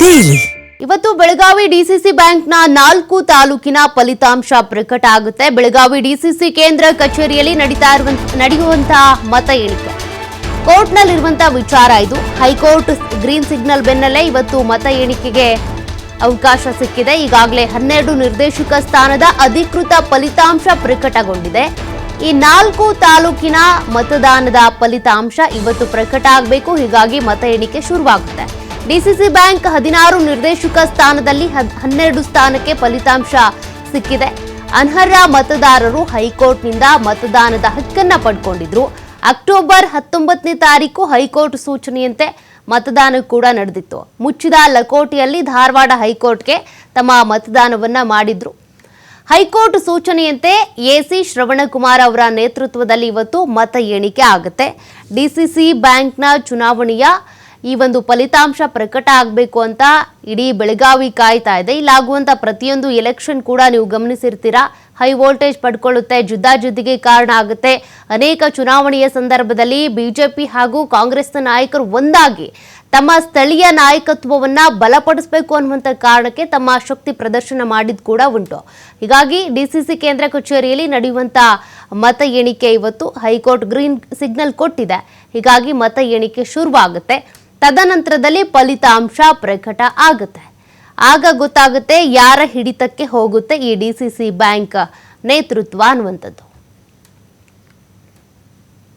Daily ಇವತ್ತು Belagavi DCC ಬ್ಯಾಂಕ್ನ ನಾಲ್ಕು ತಾಲೂಕಿನ ಫಲಿತಾಂಶ ಪ್ರಕಟ ಆಗುತ್ತೆ. ಬೆಳಗಾವಿ ಡಿಸಿಸಿ ಕೇಂದ್ರ ಕಚೇರಿಯಲ್ಲಿ ನಡೀತಾ ಇರುವಂತ ನಡೆಯುವಂತಹ ಮತ ಎಣಿಕೆ. ಕೋರ್ಟ್ನಲ್ಲಿರುವಂತಹ ವಿಚಾರ ಇದು. ಹೈಕೋರ್ಟ್ ಗ್ರೀನ್ ಸಿಗ್ನಲ್ ಬೆನ್ನಲ್ಲೇ ಇವತ್ತು ಮತ ಎಣಿಕೆಗೆ ಅವಕಾಶ ಸಿಕ್ಕಿದೆ. ಈಗಾಗಲೇ ಹನ್ನೆರಡು ನಿರ್ದೇಶಕ ಸ್ಥಾನದ ಅಧಿಕೃತ ಫಲಿತಾಂಶ ಪ್ರಕಟಗೊಂಡಿದೆ. ಈ ನಾಲ್ಕು ತಾಲೂಕಿನ ಮತದಾನದ ಫಲಿತಾಂಶ ಇವತ್ತು ಪ್ರಕಟ ಆಗಬೇಕು. ಹೀಗಾಗಿ ಮತ ಎಣಿಕೆ ಶುರುವಾಗುತ್ತೆ. ಡಿಸಿಸಿ ಬ್ಯಾಂಕ್ ಹದಿನಾರು ನಿರ್ದೇಶಕ ಸ್ಥಾನದಲ್ಲಿ ಹನ್ನೆರಡು ಸ್ಥಾನಕ್ಕೆ ಫಲಿತಾಂಶ ಸಿಕ್ಕಿದೆ. ಅನರ್ಹ ಮತದಾರರು ಹೈಕೋರ್ಟ್ನಿಂದ ಮತದಾನದ ಹಕ್ಕನ್ನ ಪಡ್ಕೊಂಡಿದ್ರು. ಅಕ್ಟೋಬರ್ ಹತ್ತೊಂಬತ್ತನೇ ತಾರೀಕು ಹೈಕೋರ್ಟ್ ಸೂಚನೆಯಂತೆ ಮತದಾನ ಕೂಡ ನಡೆದಿತ್ತು. ಮುಚ್ಚಿದ ಲಕೋಟೆಯಲ್ಲಿ ಧಾರವಾಡ ಹೈಕೋರ್ಟ್ಗೆ ತಮ್ಮ ಮತದಾನವನ್ನ ಮಾಡಿದ್ರು. ಹೈಕೋರ್ಟ್ ಸೂಚನೆಯಂತೆ ಎಸಿ ಶ್ರವಣಕುಮಾರ್ ಅವರ ನೇತೃತ್ವದಲ್ಲಿ ಇವತ್ತು ಮತ ಎಣಿಕೆ ಆಗುತ್ತೆ. ಡಿಸಿಸಿ ಬ್ಯಾಂಕ್ನ ಚುನಾವಣೆಯ ಈ ಒಂದು ಫಲಿತಾಂಶ ಪ್ರಕಟ ಆಗಬೇಕು ಅಂತ ಇಡೀ ಬೆಳಗಾವಿ ಕಾಯ್ತಾ ಇದೆ. ಇಲ್ಲಾಗುವಂಥ ಪ್ರತಿಯೊಂದು ಎಲೆಕ್ಷನ್ ಕೂಡ ನೀವು ಗಮನಿಸಿರ್ತೀರಾ? ಹೈ ವೋಲ್ಟೇಜ್ ಪಡ್ಕೊಳ್ಳುತ್ತೆ ಜುದ್ದಾಜುದ್ದಿಗೆ ಕಾರಣ ಆಗುತ್ತೆ. ಅನೇಕ ಚುನಾವಣೆಯ ಸಂದರ್ಭದಲ್ಲಿ ಬಿಜೆಪಿ ಹಾಗೂ ಕಾಂಗ್ರೆಸ್ನ ನಾಯಕರು ಒಂದಾಗಿ ತಮ್ಮ ಸ್ಥಳೀಯ ನಾಯಕತ್ವವನ್ನ ಬಲಪಡಿಸಬೇಕು ಅನ್ನುವಂಥ ಕಾರಣಕ್ಕೆ ತಮ್ಮ ಶಕ್ತಿ ಪ್ರದರ್ಶನ ಮಾಡಿದ್ ಕೂಡ ಉಂಟು. ಹೀಗಾಗಿ ಡಿಸಿಸಿ ಕೇಂದ್ರ ಕಚೇರಿಯಲ್ಲಿ ನಡೆಯುವಂತ ಮತ ಎಣಿಕೆ ಇವತ್ತು ಹೈಕೋರ್ಟ್ ಗ್ರೀನ್ ಸಿಗ್ನಲ್ ಕೊಟ್ಟಿದೆ. ಹೀಗಾಗಿ ಮತ ಎಣಿಕೆ ಶುರುವಾಗುತ್ತೆ. ತದನಂತರದಲ್ಲಿ ಫಲಿತಾಂಶ ಪ್ರಕಟ ಆಗುತ್ತೆ. ಆಗ ಗೊತ್ತಾಗುತ್ತೆ ಯಾರ ಹಿಡಿತಕ್ಕೆ ಹೋಗುತ್ತೆ ಈ ಡಿಸಿಸಿ ಬ್ಯಾಂಕ್ ನೇತೃತ್ವ ಅನ್ನುವಂಥದ್ದು.